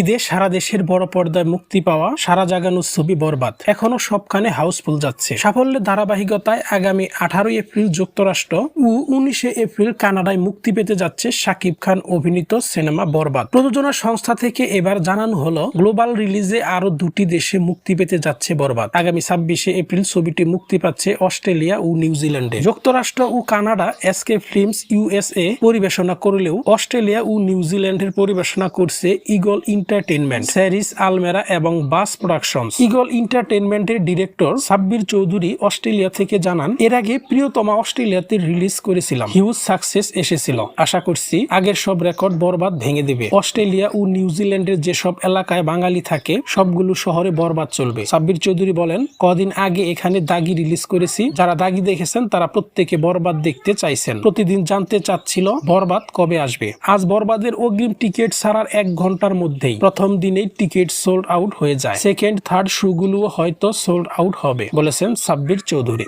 ঈদে সারা দেশের বড় পর্দায় মুক্তি পাওয়া সারা জাগানো ছবি বরবাদ। এখনও সবখানে হাউসফুল যাচ্ছে। সাফল্যের ধারাবাহিকতায় আগামী আঠারোই এপ্রিল যুক্তরাষ্ট্র ও উনিশে এপ্রিল কানাডায় মুক্তি পেতে যাচ্ছে শাকিব খান অভিনীত সিনেমা বরবাদ। প্রযোজনা সংস্থা থেকে এবার জানানো হলো, গ্লোবাল রিলিজে আরও দুটি দেশে মুক্তি পেতে যাচ্ছে বরবাদ। আগামী ছাব্বিশে এপ্রিল ছবিটি মুক্তি পাচ্ছে অস্ট্রেলিয়া ও নিউজিল্যান্ডে। যুক্তরাষ্ট্র ও কানাডা এসকে ফিল্মস ইউএসএ পরিবেশনা করলেও অস্ট্রেলিয়া ও নিউজিল্যান্ডের পরিবেশনা করছে ইগল এন্টারটেইনমেন্ট স্যারিস আলমেরা এবং বাস প্রোডাকশন ইগল এন্টারটেনমেন্টের ডিরেক্টর সাব্বির চৌধুরী অস্ট্রেলিয়া থেকে জানান, এর আগে প্রিয়তমা অস্ট্রেলিয়াতে রিলিজ করেছিলাম। হিউজ সাকসেস এসেছিল। আশা করছি আগের সব রেকর্ড বরবাদ ভেঙে দেবে। অস্ট্রেলিয়া ও নিউজিল্যান্ডের যেসব এলাকায় বাঙালি থাকে, সবগুলো শহরে বরবাদ চলবে। সাব্বির চৌধুরী বলেন, কদিন আগে এখানে দাগি রিলিজ করেছি। যারা দাগি দেখেছেন, তারা প্রত্যেকে বরবাদ দেখতে চাইছেন। প্রতিদিন জানতে চাচ্ছিল বরবাদ কবে আসবে। আজ বরবাদের অগ্রিম টিকিট ছাড়ার এক ঘণ্টার মধ্যেই। প্রথম দিনেই টিকিট সোল্ড আউট হয়ে যায়। সেকেন্ড থার্ড শুগুলো হয়তো সোল্ড আউট হবে, বলেছেন সাব্বির চৌধুরী।